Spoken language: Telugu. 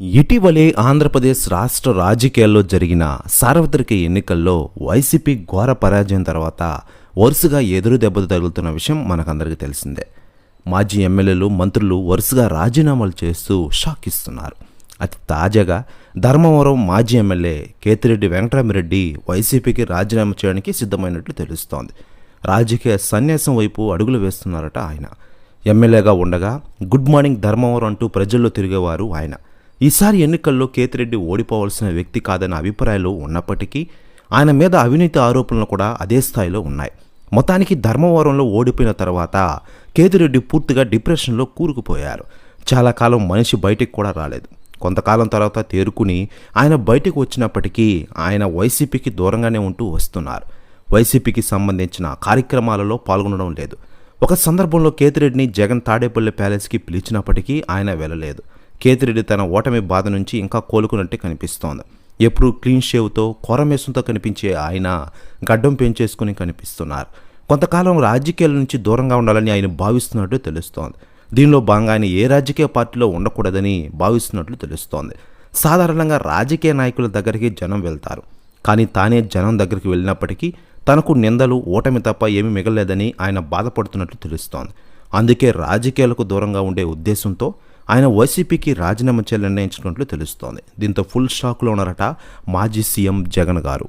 ఇటీవలే ఆంధ్రప్రదేశ్ రాష్ట్ర రాజకీయాల్లో జరిగిన సార్వత్రిక ఎన్నికల్లో వైసీపీ ఘోర పరాజయం తర్వాత వరుసగా ఎదురు దెబ్బలు తగులుతున్న విషయం మనకందరికీ తెలిసిందే. మాజీ ఎమ్మెల్యేలు మంత్రులు వరుసగా రాజీనామాలు చేస్తూ షాక్ ఇస్తున్నారు అతి తాజాగా ధర్మవరం మాజీ ఎమ్మెల్యే కేతిరెడ్డి వెంకటరామిరెడ్డి వైసీపీకి రాజీనామా చేయడానికి సిద్ధమైనట్లు తెలుస్తోంది. రాజకీయ సన్యాసం వైపు అడుగులు వేస్తున్నారట ఆయన. ఎమ్మెల్యేగా ఉండగా గుడ్ మార్నింగ్ ధర్మవరం అంటూ ప్రజల్లో తిరిగేవారు ఆయన. ఈసారి ఎన్నికల్లో కేతిరెడ్డి ఓడిపోవాల్సిన వ్యక్తి కాదన్న అభిప్రాయాలు ఉన్నప్పటికీ ఆయన మీద అవినీతి ఆరోపణలు కూడా అదే స్థాయిలో ఉన్నాయి. మొత్తానికి ధర్మవరంలో ఓడిపోయిన తర్వాత కేతిరెడ్డి పూర్తిగా డిప్రెషన్లో కూరుకుపోయారు. చాలా కాలం మనిషి బయటికి కూడా రాలేదు. కొంతకాలం తర్వాత తేరుకుని ఆయన బయటకు వచ్చినప్పటికీ ఆయన వైసీపీకి దూరంగానే ఉంటూ వస్తున్నారు. వైసీపీకి సంబంధించిన కార్యక్రమాలలో పాల్గొనడం లేదు. ఒక సందర్భంలో కేతిరెడ్డిని జగన్ తాడేపల్లి ప్యాలెస్కి పిలిచినప్పటికీ ఆయన వెళ్ళలేదు. కేతిరెడ్డి తన ఓటమి బాధ నుంచి ఇంకా కోలుకున్నట్టే కనిపిస్తోంది. ఎప్పుడు క్లీన్ షేవ్తో కొరమేసంతో కనిపించే ఆయన గడ్డం పెంచేసుకుని కనిపిస్తున్నారు. కొంతకాలం రాజకీయాల నుంచి దూరంగా ఉండాలని ఆయన భావిస్తున్నట్టు తెలుస్తోంది. దీనిలో భాగంగా ఆయన ఏ రాజకీయ పార్టీలో ఉండకూడదని భావిస్తున్నట్లు తెలుస్తోంది. సాధారణంగా రాజకీయ నాయకుల దగ్గరికి జనం వెళ్తారు. కానీ తానే జనం దగ్గరికి వెళ్ళినప్పటికీ తనకు నిందలు ఓటమి తప్ప ఏమీ మిగలలేదని ఆయన బాధపడుతున్నట్లు తెలుస్తోంది. అందుకే రాజకీయాలకు దూరంగా ఉండే ఉద్దేశంతో ఆయన వైసీపీకి రాజీనామా చేయాలని నిర్ణయించినట్లు తెలుస్తోంది. దీంతో ఫుల్ షాక్లో ఉన్నారట మాజీ సీఎం జగన్ గారు.